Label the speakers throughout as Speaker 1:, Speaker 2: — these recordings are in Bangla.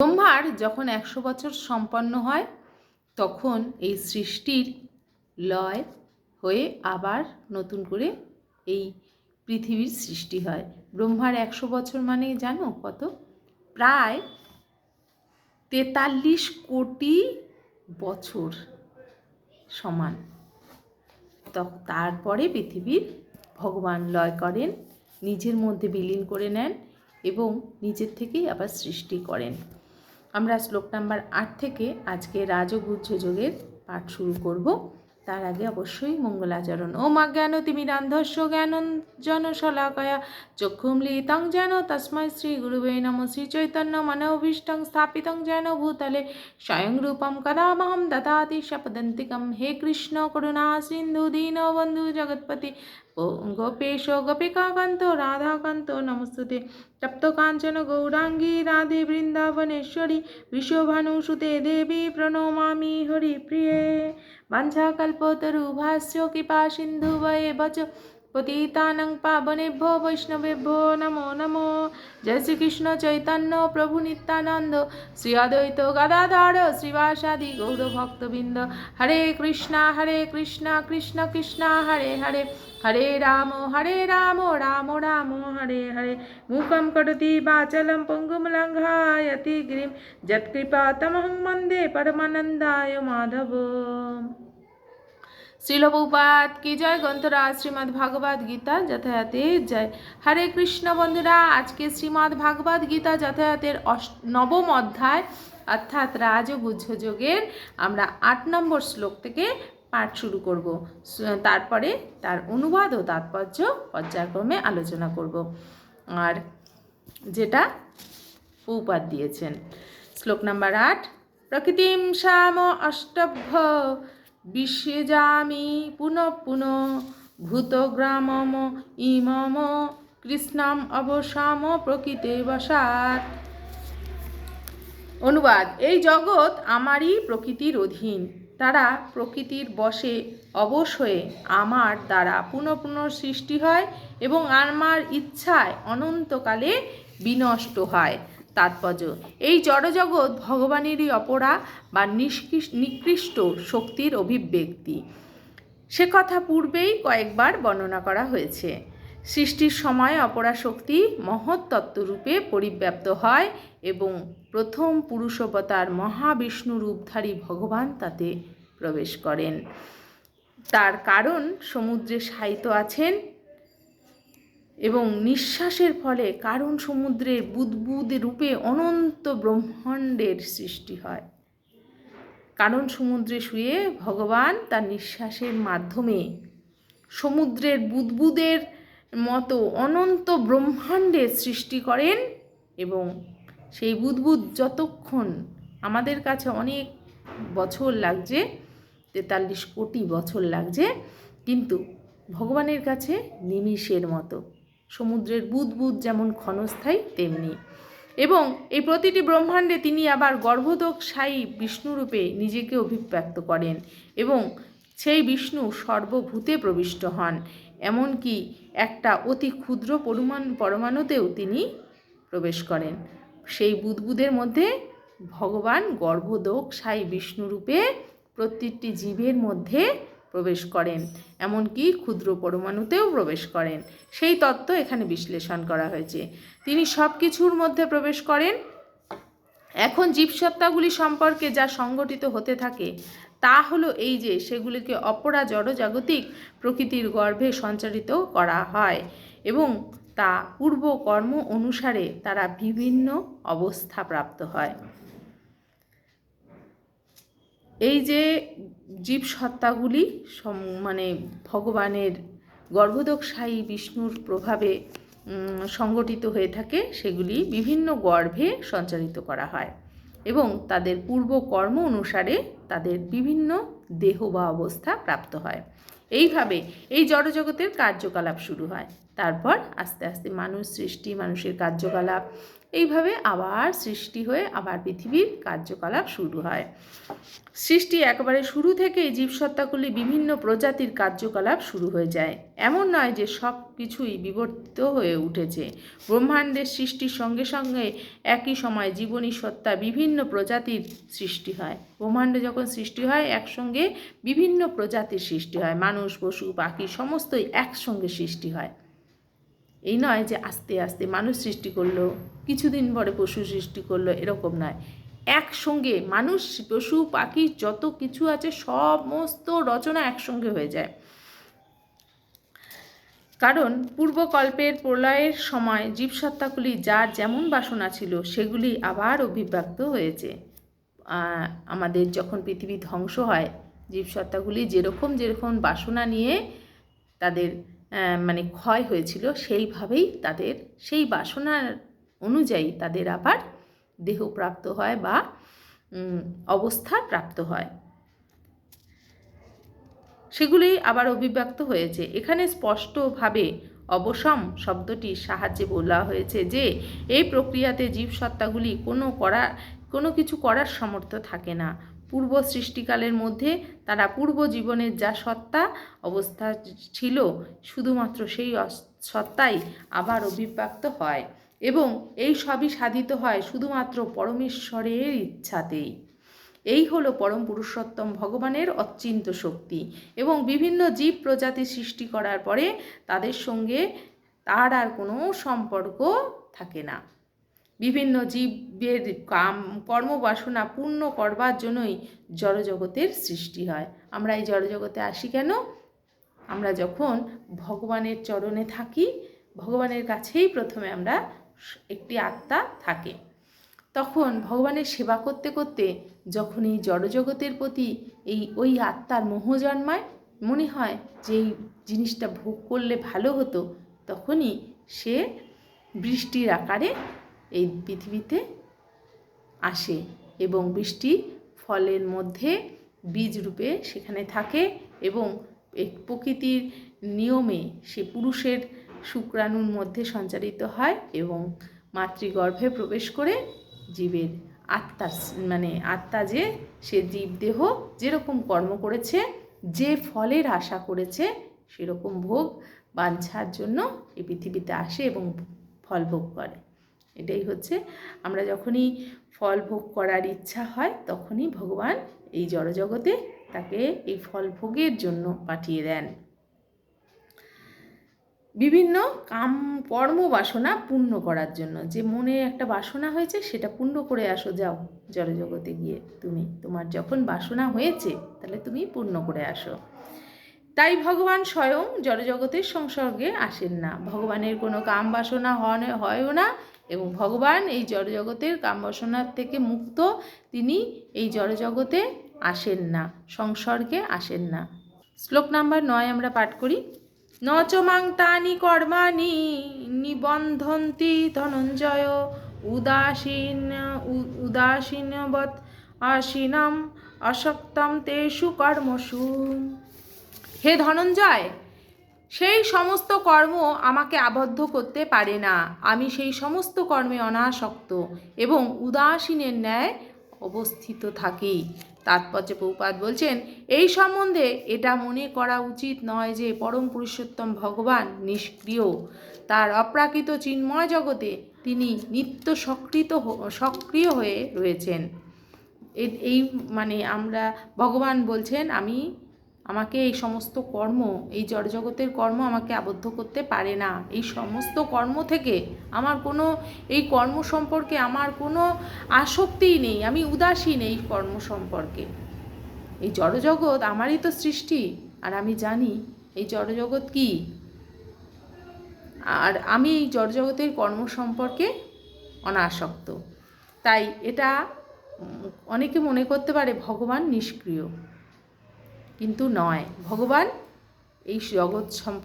Speaker 1: ব্রহ্মার যখন একশো বছর সম্পন্ন হয় তখন এই সৃষ্টির লয় হয়ে আবার নতুন করে এই পৃথিবীর সৃষ্টি হয় ব্রহ্মার একশো বছর মানে জানো কত প্রায় তেতাল্লিশ কোটি বছর সমান তারপরে পৃথিবীর ভগবান লয় করেন নিজের মধ্যে বিলীন করে নেন এবং নিজের থেকেই আবার সৃষ্টি করেন আমরা শ্লোক নাম্বার আট থেকে আজকে রাজগুহ্য যোগের পাঠ শুরু করব তার আগে অবশ্যই মঙ্গলাচরণ ও মা জ্ঞান জ্ঞান জ্ঞানঞ্জন শলাকয়া চক্ষুম্লিতং যেন তসময় শ্রী গুরুবে নম শ্রী চৈতন্য মনোভীষ্টং স্থাপিতং যেন ভূতলে স্বয়ং রূপম কদামহম দদাতি শপদন্তিকম হে কৃষ্ণ করুণা সিন্ধু বন্ধু জগৎপতি ওম গোপেশ গোপিকাকান্ত রাধাকান্ত নমস্তুতে তপ্ত কাঞ্চন গৌরাঙ্গী রাধে বৃন্দাবনেশ্বরী বিশ্বভানুসুতে দেবী প্রণমামি হরি হরিপ্রিয়ে ভাষ্য কৃপা সিন্ধু বয়ে বচ পতিতানং পাবনেভ্যো বৈষ্ণবেভ্যো নমো নমো জয় শ্রীকৃষ্ণ চৈতন্য প্রভু নিত্যানন্দ শ্রী অদ্বৈত গদাধর শ্রীবাসাদি গৌর ভক্তবৃন্দ হরে কৃষ্ণা হরে কৃষ্ণা কৃষ্ণ কৃষ্ণ হরে হরে হরে রাম হরে রাম রাম রাম হরে হরে মুখম কটতি বাচলম পঙ্গুম লঙ্ঘায়তি গিরিম যৎকৃপা তমহং মন্দে পরমানন্দায় মাধব শ্রীলপৌপাত কি জয় গ্রন্থরা শ্রীমৎ ভাগবত গীতা যথাযথের জয় হরে কৃষ্ণ বন্ধুরা আজকে শ্রীমৎ ভাগবত গীতা যথাযথের অশ নবম অধ্যায় অর্থাৎ রাজগুহ্য যোগের আমরা আট নম্বর শ্লোক থেকে পাঠ শুরু করব তারপরে তার অনুবাদ ও তাৎপর্য পর্যায়ক্রমে আলোচনা করব আর যেটা উপাদ দিয়েছেন শ্লোক নাম্বার আট প্রকৃতিম শ্যাম অষ্টভ্য বিশ্বে যামি পুনঃ পুনঃ ভূতগ্রামম ইমম কৃষ্ণাম অবসাম প্রকৃতে বসাত অনুবাদ এই জগৎ আমারই প্রকৃতির অধীন তারা প্রকৃতির বসে অবশ হয়ে আমার দ্বারা পুনঃ পুনঃ সৃষ্টি হয় এবং আমার ইচ্ছায় অনন্তকালে বিনষ্ট হয় তাৎপর্য এই জড়জগৎ ভগবানেরই অপরা বা নিকৃষ্ট শক্তির অভিব্যক্তি সে কথা পূর্বেই কয়েকবার বর্ণনা করা হয়েছে সৃষ্টির সময় অপরা শক্তি মহৎ তত্ত্বরূপে পরিব্যাপ্ত হয় এবং প্রথম পুরুষবতার মহাবিষ্ণু রূপধারী ভগবান তাতে প্রবেশ করেন তার কারণ সমুদ্রে সাহিত্য আছেন এবং নিঃশ্বাসের ফলে কারণ সমুদ্রের বুদবুদ রূপে অনন্ত ব্রহ্মাণ্ডের সৃষ্টি হয় কারণ সমুদ্রে শুয়ে ভগবান তার নিঃশ্বাসের মাধ্যমে সমুদ্রের বুদবুদের মতো অনন্ত ব্রহ্মাণ্ডের সৃষ্টি করেন এবং সেই বুদবুদ যতক্ষণ আমাদের কাছে অনেক বছর লাগছে তেতাল্লিশ কোটি বছর লাগছে কিন্তু ভগবানের কাছে নিমিষের মতো সমুদ্রের বুদবুদ যেমন ক্ষণস্থায়ী তেমনি এবং এই প্রতিটি ব্রহ্মাণ্ডে তিনি আবার গর্ভদোক সায়ী বিষ্ণুরূপে নিজেকে অভিব্যক্ত করেন এবং সেই বিষ্ণু সর্বভূতে প্রবিষ্ট হন এমনকি একটা অতি ক্ষুদ্র পরিমাণ পরমাণুতেও তিনি প্রবেশ করেন সেই বুদবুদের মধ্যে ভগবান গর্ভদোক সাই বিষ্ণুরূপে প্রত্যেকটি জীবের মধ্যে প্রবেশ করেন এমনকি ক্ষুদ্র পরমাণুতেও প্রবেশ করেন সেই তত্ত্ব এখানে বিশ্লেষণ করা হয়েছে তিনি সব কিছুর মধ্যে প্রবেশ করেন এখন জীবসত্তাগুলি সম্পর্কে যা সংগঠিত হতে থাকে তা হলো এই যে সেগুলিকে অপরা জড়জাগতিক প্রকৃতির গর্ভে সঞ্চারিত করা হয় এবং তা পূর্ব কর্ম অনুসারে তারা বিভিন্ন অবস্থা প্রাপ্ত হয় এই যে জীব সত্তাগুলি মানে ভগবানের গর্ভদোকশায়ী বিষ্ণুর প্রভাবে সংগঠিত হয়ে থাকে সেগুলি বিভিন্ন গর্ভে সঞ্চালিত করা হয় এবং তাদের পূর্ব কর্ম অনুসারে তাদের বিভিন্ন দেহ বা অবস্থা প্রাপ্ত হয় এইভাবে এই জড়জগতের কার্যকলাপ শুরু হয় তারপর আস্তে আস্তে মানুষ সৃষ্টি মানুষের কার্যকলাপ এইভাবে আবার সৃষ্টি হয়ে আবার পৃথিবীর কার্যকলাপ শুরু হয় সৃষ্টি একবারে শুরু থেকেই জীবসত্তাগুলি বিভিন্ন প্রজাতির কার্যকলাপ শুরু হয়ে যায় এমন নয় যে সব কিছুই বিবর্তিত হয়ে উঠেছে ব্রহ্মাণ্ডের সৃষ্টির সঙ্গে সঙ্গে একই সময় জীবনী সত্তা বিভিন্ন প্রজাতির সৃষ্টি হয় ব্রহ্মাণ্ডে যখন সৃষ্টি হয় একসঙ্গে বিভিন্ন প্রজাতির সৃষ্টি হয় মানুষ পশু পাখি সমস্তই একসঙ্গে সৃষ্টি হয় এই নয় যে আস্তে আস্তে মানুষ সৃষ্টি করলো কিছুদিন পরে পশু সৃষ্টি করলো এরকম নয় একসঙ্গে মানুষ পশু পাখি যত কিছু আছে সমস্ত রচনা একসঙ্গে হয়ে যায় কারণ পূর্বকল্পের প্রলয়ের সময় জীবসত্তাগুলি যার যেমন বাসনা ছিল সেগুলি আবার অভিব্যক্ত হয়েছে আমাদের যখন পৃথিবী ধ্বংস হয় জীবসত্তাগুলি যেরকম যেরকম বাসনা নিয়ে তাদের মানে ক্ষয় হয়েছিল সেইভাবেই তাদের সেই বাসনার অনুযায়ী তাদের আবার দেহ প্রাপ্ত হয় বা অবস্থা প্রাপ্ত হয় সেগুলি আবার অভিব্যক্ত হয়েছে এখানে স্পষ্টভাবে অবসম শব্দটির সাহায্যে বলা হয়েছে যে এই প্রক্রিয়াতে জীবসত্তাগুলি কোনো করা কোনো কিছু করার সমর্থ থাকে না পূর্ব সৃষ্টিকালের মধ্যে তারা পূর্ব জীবনের যা সত্তা অবস্থা ছিল শুধুমাত্র সেই সত্তাই আবার অভিব্যক্ত হয় এবং এই সবই সাধিত হয় শুধুমাত্র পরমেশ্বরের ইচ্ছাতেই এই হলো পরম পুরুষোত্তম ভগবানের অচিন্ত শক্তি এবং বিভিন্ন জীব প্রজাতি সৃষ্টি করার পরে তাদের সঙ্গে তার আর কোনো সম্পর্ক থাকে না বিভিন্ন জীবের কাম কর্মবাসনা পূর্ণ করবার জন্যই জড়জগতের সৃষ্টি হয় আমরা এই জড়জগতে আসি কেন আমরা যখন ভগবানের চরণে থাকি ভগবানের কাছেই প্রথমে আমরা একটি আত্মা থাকে তখন ভগবানের সেবা করতে করতে যখন এই জড়জগতের প্রতি এই ওই আত্মার মোহ জন্মায় মনে হয় যে এই জিনিসটা ভোগ করলে ভালো হতো তখনই সে বৃষ্টির আকারে এই পৃথিবীতে আসে এবং বৃষ্টি ফলের মধ্যে বীজ রূপে সেখানে থাকে এবং প্রকৃতির নিয়মে সে পুরুষের শুক্রাণুর মধ্যে সঞ্চারিত হয় এবং মাতৃগর্ভে প্রবেশ করে জীবের আত্মার মানে আত্মা যে সে জীবদেহ যেরকম কর্ম করেছে যে ফলের আশা করেছে সেরকম ভোগ বাঞ্ছার জন্য এই পৃথিবীতে আসে এবং ফল ভোগ করে এটাই হচ্ছে আমরা যখনই ফল ভোগ করার ইচ্ছা হয় তখনই ভগবান এই জড়জগতে তাকে এই ফল ভোগের জন্য পাঠিয়ে দেন বিভিন্ন কাম কর্ম বাসনা পূর্ণ করার জন্য যে মনে একটা বাসনা হয়েছে সেটা পূর্ণ করে আসো যাও জড়জগতে গিয়ে তুমি তোমার যখন বাসনা হয়েছে তাহলে তুমি পূর্ণ করে আসো তাই ভগবান স্বয়ং জড়জগতের সংসর্গে আসেন না ভগবানের কোনো কাম বাসনা হয়ও না এবং ভগবান এই জড়জগতের কাম বাসনার থেকে মুক্ত তিনি এই জড়জগতে আসেন না সংসর্গে আসেন না শ্লোক নাম্বার নয় আমরা পাঠ করি নচমাং তানি কর্মাণি নিবন্ধন্তি ধনঞ্জয় উদাসীন উদাসীনবৎ আসীনাম অশক্তম তেষু কর্মসু হে ধনঞ্জয় সেই সমস্ত কর্ম আমাকে আবদ্ধ করতে পারে না আমি সেই সমস্ত কর্মে অনাসক্ত এবং উদাসীনের ন্যায় অবস্থিত থাকি তাৎপর্যে প্রপাত বলছেন এই সম্বন্ধে এটা মনে করা উচিত নয় যে পরম পুরুষোত্তম ভগবান নিষ্ক্রিয় তার অপ্রাকৃত চিন্ময় জগতে তিনি নিত্য সক্রিয় সক্রিয় হয়ে রয়েছেন এই মানে আমরা ভগবান বলছেন আমি আমাকে এই সমস্ত কর্ম এই জড়জগতের কর্ম আমাকে আবদ্ধ করতে পারে না এই সমস্ত কর্ম থেকে আমার কোনো এই কর্ম সম্পর্কে আমার কোনো আসক্তিই নেই আমি উদাসীন এই কর্ম সম্পর্কে এই জড়জগৎ আমারই তো সৃষ্টি আর আমি জানি এই জড়জগৎ কি আর আমি এই জড়জগতের কর্ম সম্পর্কে অনাসক্ত তাই এটা অনেকে মনে করতে পারে ভগবান নিষ্ক্রিয় কিন্তু নয় ভগবান এই জগৎ সম্প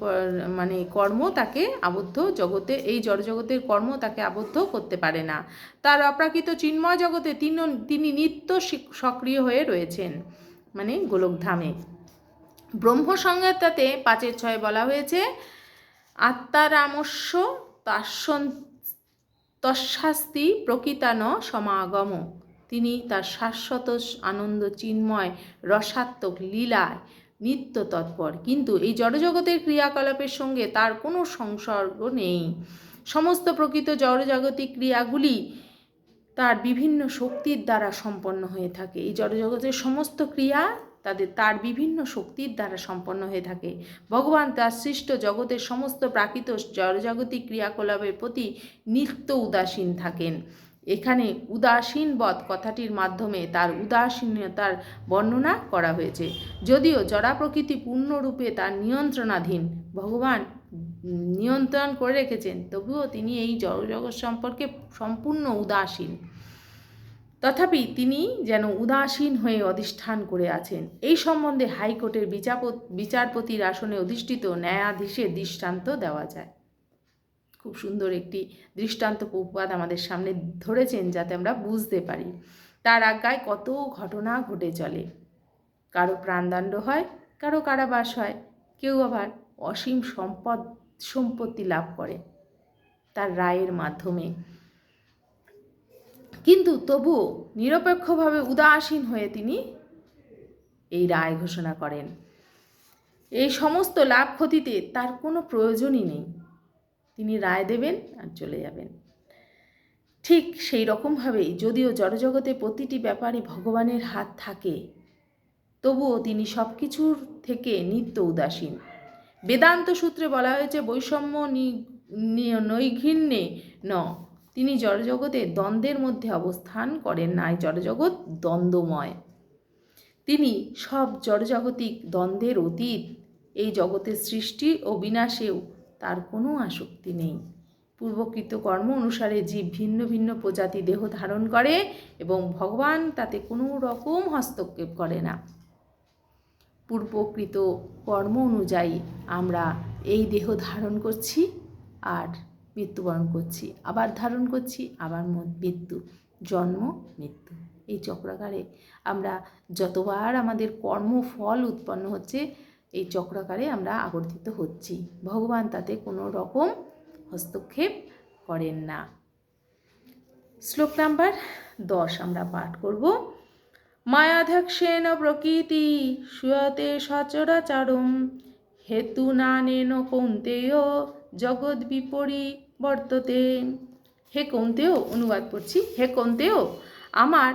Speaker 1: মানে কর্ম তাকে আবদ্ধ জগতে এই জড়জগতের কর্ম তাকে আবদ্ধ করতে পারে না তার অপ্রাকৃত চিন্ময় জগতে তিনি তিনি নিত্য সক্রিয় হয়ে রয়েছেন মানে গোলকধামে ব্রহ্মসংহিতাতে পাঁচের ছয় বলা হয়েছে আত্মারামস্য তাস্যন তস্বাস্তি প্রকৃতান সমাগম তিনি তার শাশ্বত আনন্দ চিন্ময় রসাত্মক লীলায় নিত্য তৎপর কিন্তু এই জড়জগতের ক্রিয়াকলাপের সঙ্গে তার কোনো সংসর্গ নেই সমস্ত প্রকৃত জড়জাগতিক ক্রিয়াগুলি তার বিভিন্ন শক্তির দ্বারা সম্পন্ন হয়ে থাকে এই জড়জগতের সমস্ত ক্রিয়া তাদের তার বিভিন্ন শক্তির দ্বারা সম্পন্ন হয়ে থাকে ভগবান তার সৃষ্ট জগতের সমস্ত প্রাকৃত জড়জাগতিক ক্রিয়াকলাপের প্রতি নিত্য উদাসীন থাকেন এখানে উদাসীন বধ কথাটির মাধ্যমে তার উদাসীনতার বর্ণনা করা হয়েছে যদিও জড়া প্রকৃতি পূর্ণরূপে তার নিয়ন্ত্রণাধীন ভগবান নিয়ন্ত্রণ করে রেখেছেন তবুও তিনি এই জগজগৎ সম্পর্কে সম্পূর্ণ উদাসীন তথাপি তিনি যেন উদাসীন হয়ে অধিষ্ঠান করে আছেন এই সম্বন্ধে হাইকোর্টের বিচারপতির আসনে অধিষ্ঠিত ন্যায়াধীশের দৃষ্টান্ত দেওয়া যায় খুব সুন্দর একটি দৃষ্টান্ত প্রপাত আমাদের সামনে ধরেছেন যাতে আমরা বুঝতে পারি তার আজ্ঞায় কত ঘটনা ঘটে চলে কারো প্রাণদণ্ড হয় কারো কারাবাস হয় কেউ আবার অসীম সম্পদ সম্পত্তি লাভ করে তার রায়ের মাধ্যমে কিন্তু তবুও নিরপেক্ষভাবে উদাসীন হয়ে তিনি এই রায় ঘোষণা করেন এই সমস্ত লাভ ক্ষতিতে তার কোনো প্রয়োজনই নেই তিনি রায় দেবেন আর চলে যাবেন ঠিক সেই রকমভাবেই যদিও জড়জগতে প্রতিটি ব্যাপারে ভগবানের হাত থাকে তবুও তিনি সব কিছুর থেকে নিত্য উদাসীন বেদান্ত সূত্রে বলা হয়েছে বৈষম্য নৈঘিন্যে ন তিনি জড়জগতে দ্বন্দ্বের মধ্যে অবস্থান করেন নাই জড়জগৎ দ্বন্দ্বময় তিনি সব জড়জাগতিক দ্বন্দ্বের অতীত এই জগতের সৃষ্টি ও বিনাশেও তার কোনো আসক্তি নেই পূর্বকৃত কর্ম অনুসারে জীব ভিন্ন ভিন্ন প্রজাতি দেহ ধারণ করে এবং ভগবান তাতে কোনো রকম হস্তক্ষেপ করে না পূর্বকৃত কর্ম অনুযায়ী আমরা এই দেহ ধারণ করছি আর মৃত্যুবরণ করছি আবার ধারণ করছি আবার মৃত্যু জন্ম মৃত্যু এই চক্রাকারে আমরা যতবার আমাদের কর্মফল উৎপন্ন হচ্ছে এই চক্রাকারে আমরা আবর্তিত হচ্ছি ভগবান তাতে কোনো রকম হস্তক্ষেপ করেন না শ্লোক নাম্বার দশ আমরা পাঠ করব মায়াধ্যক্ষেন প্রকৃতি সুয়তে সচরাচারম হেতু নেন কৌন্তেয় জগৎ বিপরী বর্ততে হে কৌন্তেয় অনুবাদ করছি হে কৌন্তেয় আমার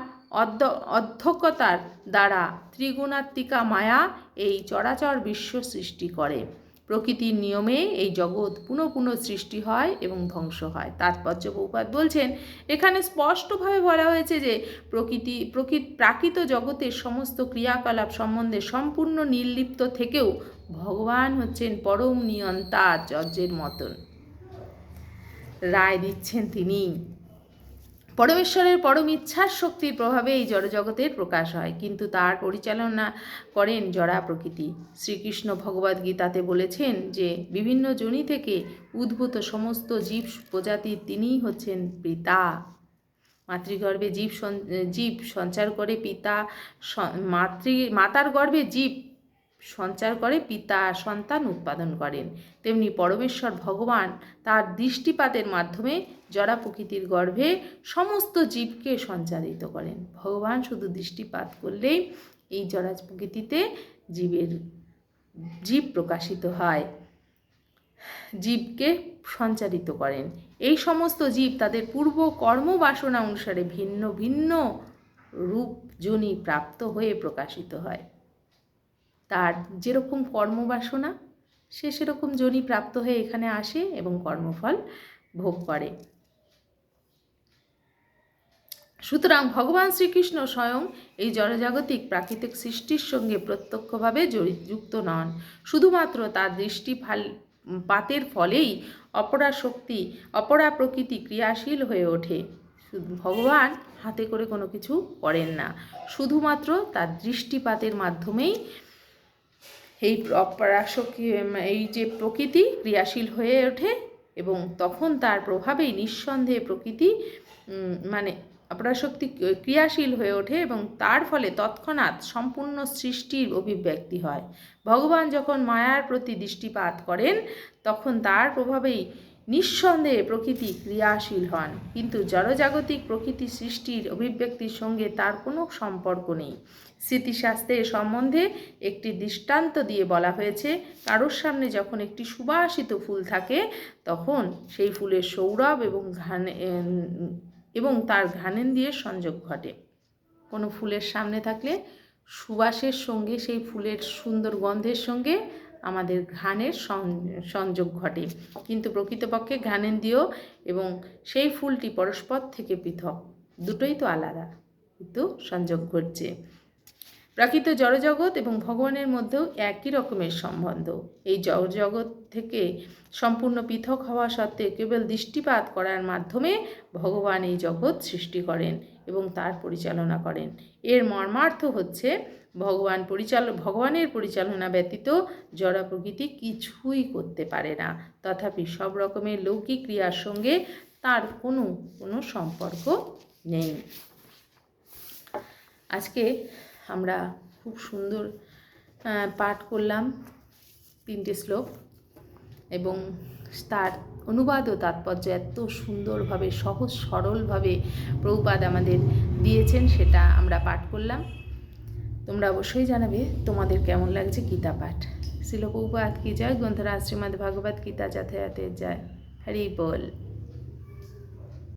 Speaker 1: অধ্যক্ষতার দ্বারা ত্রিগুণাত্মিকা মায়া এই চরাচর বিশ্ব সৃষ্টি করে প্রকৃতির নিয়মে এই জগৎ পুনঃ পুনঃ সৃষ্টি হয় এবং ধ্বংস হয় তাৎপর্য বহুপাত বলছেন এখানে স্পষ্টভাবে বলা হয়েছে যে প্রকৃতি প্রকৃত প্রাকৃত জগতের সমস্ত ক্রিয়াকলাপ সম্বন্ধে সম্পূর্ণ নির্লিপ্ত থেকেও ভগবান হচ্ছেন পরম নিয়ন্তা আচার্যের মতন রায় দিচ্ছেন তিনি পরমেশ্বরের পরম ইচ্ছার শক্তির প্রভাবে এই জড়জগতের প্রকাশ হয় কিন্তু তার পরিচালনা করেন জড়া প্রকৃতি শ্রীকৃষ্ণ ভগবদ্ গীতাতে বলেছেন যে বিভিন্ন জনি থেকে উদ্ভূত সমস্ত জীব প্রজাতির তিনিই হচ্ছেন পিতা মাতৃগর্ভে জীব জীব সঞ্চার করে পিতা মাতৃ মাতার গর্ভে জীব সঞ্চার করে পিতা সন্তান উৎপাদন করেন তেমনি পরমেশ্বর ভগবান তার দৃষ্টিপাতের মাধ্যমে জরা প্রকৃতির গর্ভে সমস্ত জীবকে সঞ্চারিত করেন ভগবান শুধু দৃষ্টিপাত করলেই এই জরাজ প্রকৃতিতে জীবের জীব প্রকাশিত হয় জীবকে সঞ্চারিত করেন এই সমস্ত জীব তাদের পূর্ব কর্মবাসনা অনুসারে ভিন্ন ভিন্ন রূপ জনি প্রাপ্ত হয়ে প্রকাশিত হয় তার যেরকম কর্মবাসনা সে সেরকম জনি প্রাপ্ত হয়ে এখানে আসে এবং কর্মফল ভোগ করে সুতরাং ভগবান শ্রীকৃষ্ণ স্বয়ং এই জনজাগতিক প্রাকৃতিক সৃষ্টির সঙ্গে প্রত্যক্ষভাবে যুক্ত নন শুধুমাত্র তার দৃষ্টি ফাল পাতের ফলেই অপরা শক্তি অপরা প্রকৃতি ক্রিয়াশীল হয়ে ওঠে ভগবান হাতে করে কোনো কিছু করেন না শুধুমাত্র তার দৃষ্টিপাতের মাধ্যমেই এই অপ্রাসকি এই যে প্রকৃতি ক্রিয়াশীল হয়ে ওঠে এবং তখন তার প্রভাবেই নিঃসন্দেহে প্রকৃতি মানে অপরাশক্তি ক্রিয়াশীল হয়ে ওঠে এবং তার ফলে তৎক্ষণাৎ সম্পূর্ণ সৃষ্টির অভিব্যক্তি হয় ভগবান যখন মায়ার প্রতি দৃষ্টিপাত করেন তখন তার প্রভাবেই নিঃসন্দেহে প্রকৃতি ক্রিয়াশীল হন কিন্তু জড়জাগতিক প্রকৃতি সৃষ্টির অভিব্যক্তির সঙ্গে তার কোনো সম্পর্ক নেই স্মৃতিশাস্ত্রের সম্বন্ধে একটি দৃষ্টান্ত দিয়ে বলা হয়েছে কারোর সামনে যখন একটি সুবাসিত ফুল থাকে তখন সেই ফুলের সৌরভ এবং ঘান এবং তার ঘানেন দিয়ে সংযোগ ঘটে কোনো ফুলের সামনে থাকলে সুবাসের সঙ্গে সেই ফুলের সুন্দর গন্ধের সঙ্গে আমাদের ঘ্রাণের সংযোগ ঘটে কিন্তু প্রকৃতপক্ষে ঘ্রাণেন্দ্রীয় এবং সেই ফুলটি পরস্পর থেকে পৃথক দুটোই তো আলাদা কিন্তু সংযোগ ঘটছে প্রাকৃত জড়জগৎ এবং ভগবানের মধ্যেও একই রকমের সম্বন্ধ এই জড়জগৎ থেকে সম্পূর্ণ পৃথক হওয়া সত্ত্বেও কেবল দৃষ্টিপাত করার মাধ্যমে ভগবান এই জগৎ সৃষ্টি করেন এবং তার পরিচালনা করেন এর মর্মার্থ হচ্ছে ভগবান পরিচাল ভগবানের পরিচালনা ব্যতীত জড়া প্রকৃতি কিছুই করতে পারে না তথাপি সব রকমের লৌকিক ক্রিয়ার সঙ্গে তার কোনো কোনো সম্পর্ক নেই আজকে আমরা খুব সুন্দর পাঠ করলাম তিনটে শ্লোক এবং তার অনুবাদ ও তাৎপর্য এত সুন্দরভাবে সহজ সরলভাবে প্রভুপাদ আমাদের দিয়েছেন সেটা আমরা পাঠ করলাম তোমরা অবশ্যই জানাবে তোমাদের কেমন লাগছে গীতা পাঠ উপাত কি যায় গ্রন্থরা আশ্রীমদ ভাগবত গীতা যাতায়াতের যায় হরি বল